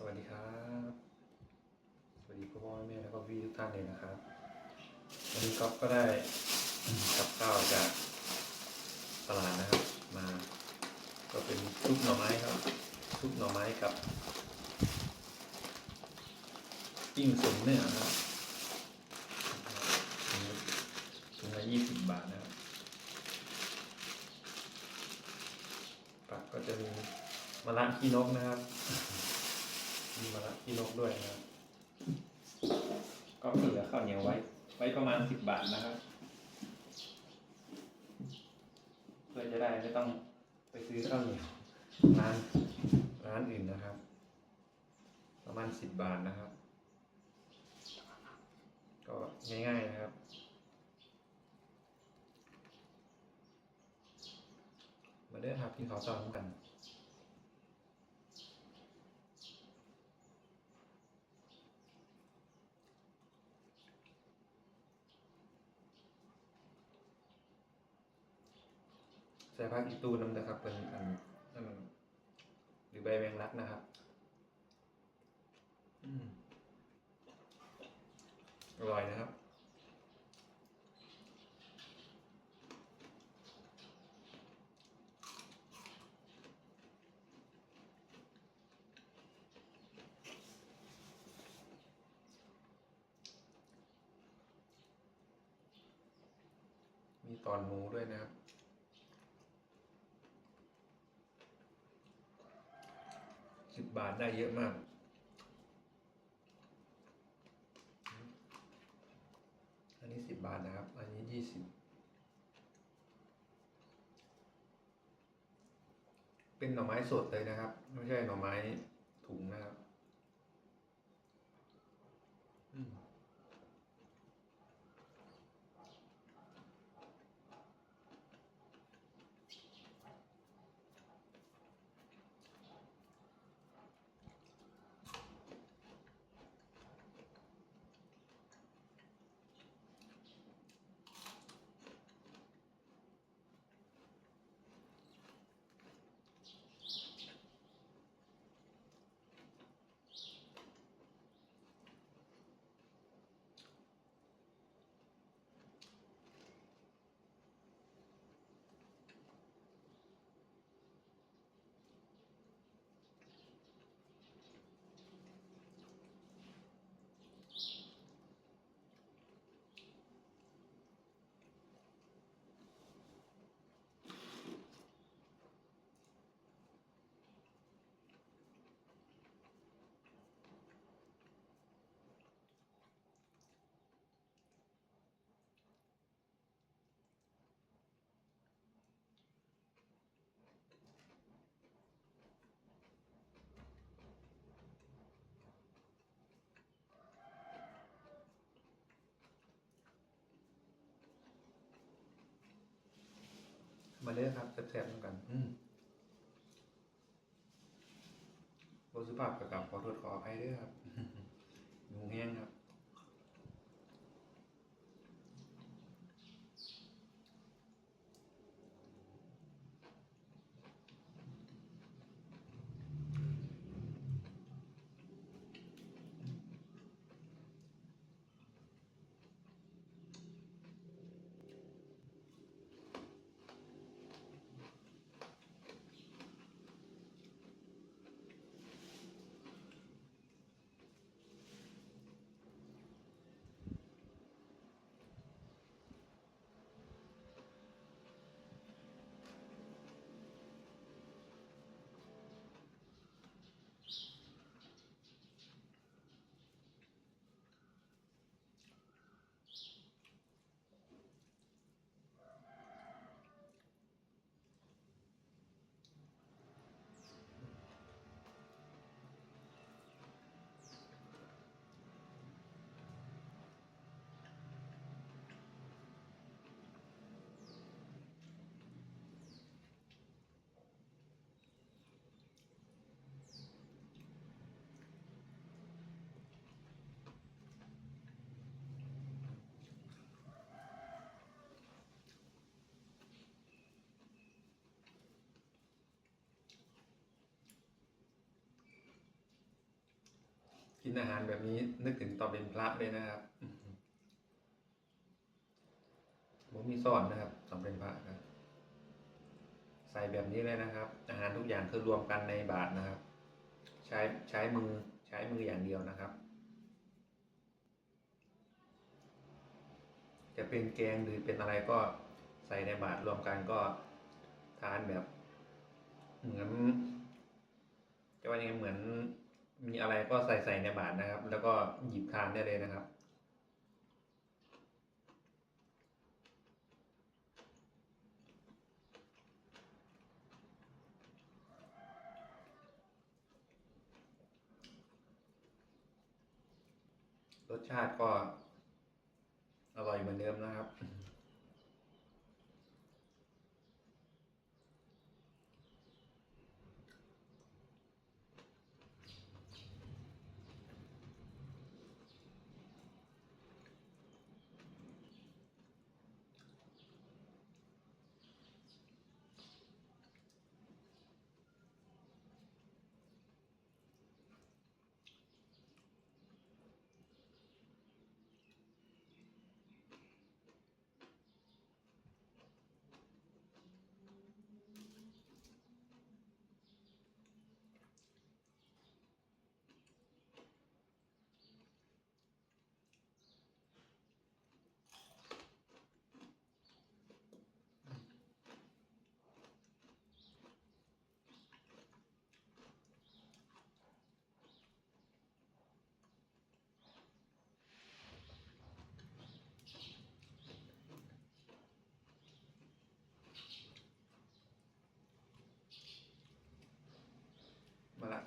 สวัสดีครับ สวัสดีพ่อพ่อแม่แล้วก็พี่ทุกท่านเลยนะครับ วันนี้ก๊อฟก็ได้กับข้าวจากตลาดนะครับ มา ก็เป็นซุปหน่อไม้ครับซุปหน่อไม้กับปิ้งสมเนื้อนะครับถุงละยี่สิบบาทนะครับผักก็จะมีมะระขี้นกนะครับ มีมะระขี้นกด้วยนะครับก็เหลือข้าวเหนียวไว้ ไว้ประมาณสิบบาทนะครับ เพื่อจะได้ไม่ต้องไปซื้อข้าวเหนียวร้านร้านอื่นนะครับ ประมาณสิบบาทนะครับ ก็ง่ายๆนะครับมาเด้อครับกินข้าวซอยกัน ใส่ผัก อีตูน้ำนะครับเป็นอันอันหรือใบแมงลักนะครับ อืมอร่อยนะครับ มีตอนหมูด้วยนะครับ สิ บาทได้เยอะมาก อันนี้สิบบาทนะครับ อันนี้ยี่สิบเป็นหน่อไม้สดเลยนะครับ ไม่ใช่หน่อไม้ถุงนะครับ เลยครับแซ่บๆเหมือนกัน อืมบสุภาพกับกับขอโทษขออภัยด้วยครับยุงแห้งครับ กินอาหารแบบนี้นึกถึงตอนเป็นพระเลยนะครับผมมีสอนนะครับตอนเป็นพระครับใส่แบบนี้เลยนะครับ อาหารทุกอย่างคือรวมกันในบาทนะครับ ใช้ใช้มือใช้มืออย่างเดียวนะครับ จะเป็นแกงหรือเป็นอะไรก็ใส่ในบาทรวมกันก็ทานแบบ เหมือนจะว่ายังไงเหมือน มีอะไรก็ใส่ใส่ในบาทนะครับ แล้วก็หยิบทานได้เลยนะครับ รสชาติก็อร่อยเหมือนเดิมนะครับ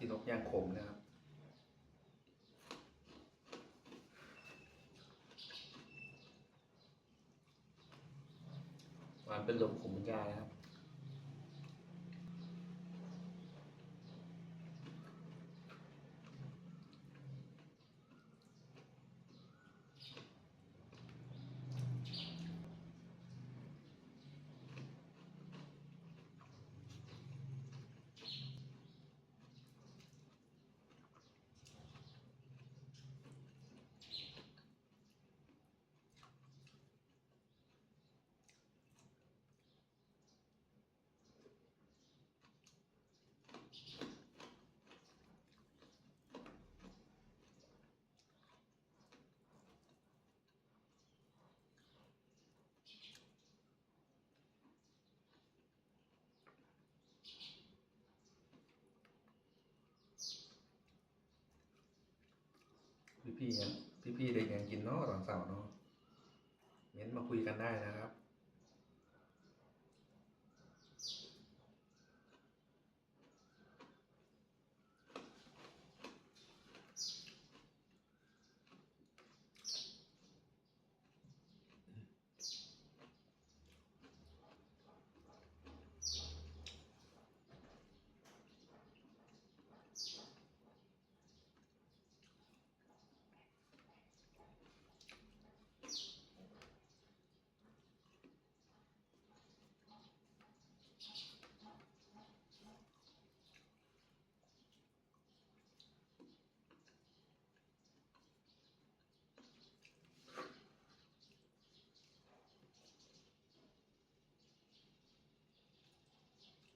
มะระที่นกย่างขมนะครับ หวานเป็นลมขมยายนะครับ พี่พี่ๆยังพี่พี่ๆเด็กยังกินเนาะตอนเสาร์เนาะเม้นมาคุยกันได้นะครับ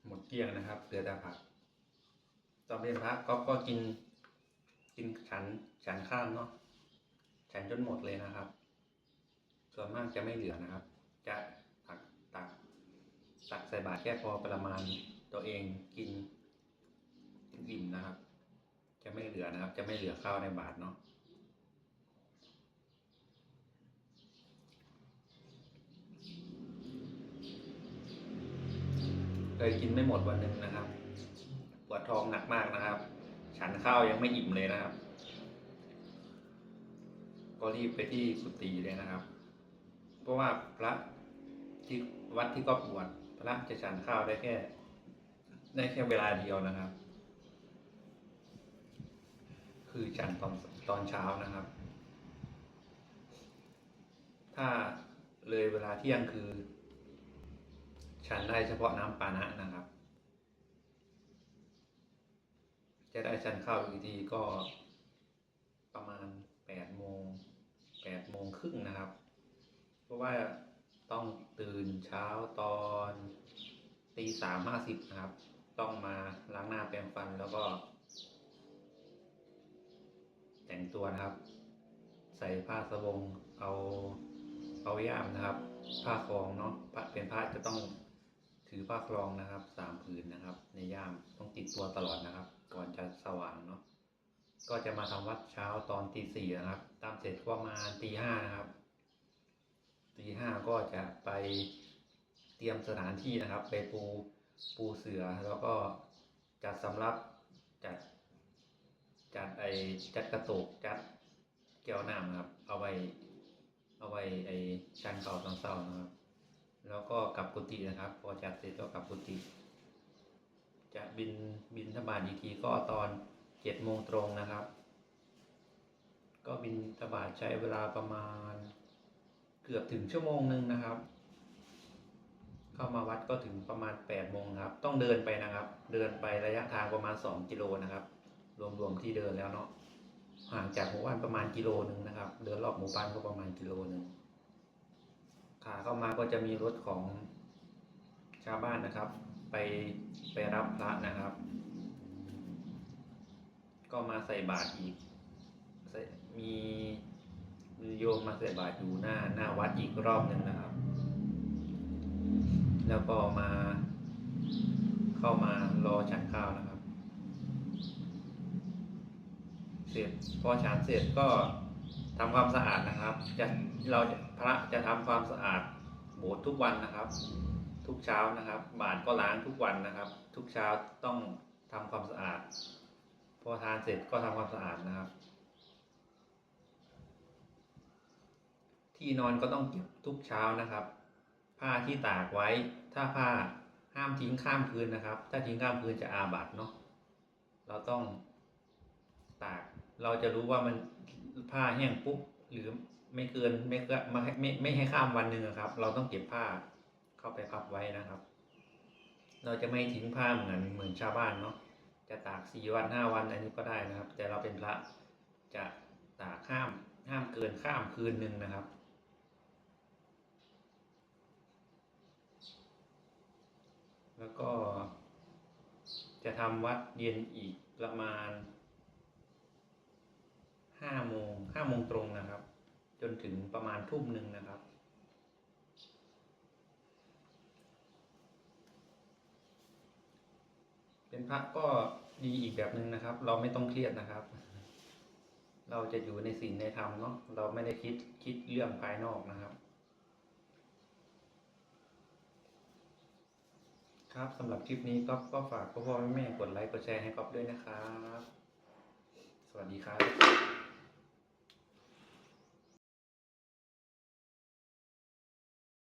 หมด เกลี้ยงนะครับเหลือแต่ผักตอนเป็นพระก็ก็กิน กินฉันฉันข้ามเนาะฉันจนหมดเลยนะครับ ส่วนมากจะไม่เหลือนะครับ จะตักตักตักใส่บาตรแค่พอประมาณตัวเองกินกินอิ่มนะครับ จะไม่เหลือนะครับ จะไม่เหลือข้าวในบาตรเนาะ เคยกินไม่หมดวันหนึ่งนะครับปวดท้องหนักมากนะครับ ฉันข้าวยังไม่อิ่มเลยนะครับ ก็รีบไปที่กุฏิเลยนะครับ เพราะว่าพระที่วัดที่ก็บวชพระจะฉันข้าวได้แค่ ได้แค่เวลาเดียวนะครับ คือฉันตอนตอนเช้านะครับ ถ้าเลยเวลาเที่ยงคือ ฉันได้เฉพาะน้ำปานะนะครับ จะได้ฉันข้าวอีกทีก็ประมาณแปดโมงแปดโมงครึ่งนะครับ เพราะว่าต้องตื่นเช้าตอนตีสามห้าสิบนะครับ ต้องมาล้างหน้าแปรงฟันแล้วก็ แต่งตัวนะครับ ใส่ผ้าสบงเอาเอาย่ามนะครับ ผ้าคลองเนาะเป็นพระจะต้อง ถือผ้าคลองนะครับสามผืนนะครับ ในย่ามต้องติดตัวตลอดนะครับ ก่อนจะสว่างเนาะก็จะมาทำวัดเช้าตอนตีสี่นะครับ ตามเสร็จก็มาตีห้านะครับตีห้าก็จะไปเตรียมสถานที่นะครับ ไปปูปูเสือแล้วก็จัดสำรับจัดจัดไอจัดกระตุกจัดแก้วน้ำนะครับ เอาไว้เอาไว้ไอชันเก่าตอนเศร้านะครับ แล้วก็กลับกุฏินะครับ พอจัดเสร็จก็กลับกุฏิจะบินบินทบาทอีกทีก็ตอนเจ็ดโมงตรงนะครับ ก็บินทบาทใช้เวลาประมาณเกือบถึงชั่วโมงหนึ่งนะครับ เข้ามาวัดก็ถึงประมาณแปดโมงครับ ต้องเดินไปนะครับ เดินไประยะทางประมาณสองกิโลนะครับ รวมๆที่เดินแล้วเนาะห่างจากหมู่บ้านประมาณกิโลหนึ่งนะครับ เดินรอบหมู่บ้านก็ประมาณกิโลหนึ่ง ขาเข้ามาก็จะมีรถของชาวบ้านนะครับ ไปไปรับพระนะครับ ก็มาใส่บาตรอีกมีมีโยมมาใส่บาตรอยู่หน้าหน้าวัดอีกรอบหนึ่งนะครับ แล้วก็มาเข้ามารอฉันข้าวนะครับ เสร็จพอฉันเสร็จก็ ทำความสะอาดนะครับจะเราพระจะทำความสะอาดโบสถ์ทุกวันนะครับ ทุกเช้านะครับ บาทก็ล้างทุกวันนะครับ ทุกเช้าต้องทำความสะอาด พอทานเสร็จก็ทำความสะอาดนะครับ ที่นอนก็ต้องเก็บทุกเช้านะครับ ผ้าที่ตากไว้ถ้าผ้าห้ามทิ้งข้ามคืนนะครับ ถ้าทิ้งข้ามคืนจะอาบัตเนาะเราต้องตากเราจะรู้ว่ามัน ผ้าแห้งปุ๊บหรือไม่เกินไม่เกินไม่ไม่ไม่ให้ข้ามวันหนึ่งครับ เราต้องเก็บผ้าเข้าไปพับไว้นะครับ เราจะไม่ทิ้งผ้าเหมือนเหมือนชาวบ้านเนาะจะตากสี่วันห้าวันอันนี้ก็ได้นะครับ แต่เราเป็นพระจะตากข้ามห้ามเกินข้ามคืนหนึ่งนะครับ แล้วก็จะทำวัดเย็นอีกประมาณ ห้าโมงห้าโมงตรงนะครับ จนถึงประมาณทุ่มหนึ่งนะครับ เป็นพระก็ดีอีกแบบหนึ่งนะครับ เราไม่ต้องเครียดนะครับ เราจะอยู่ในศีลในธรรมเนาะเราไม่ได้คิดคิดเรื่องภายนอกนะครับครับสำหรับคลิปนี้ก็ก็ฝากพ่อพ่อแม่แม่กดไลค์กดแชร์ให้ก๊อฟด้วยนะครับ สวัสดีครับ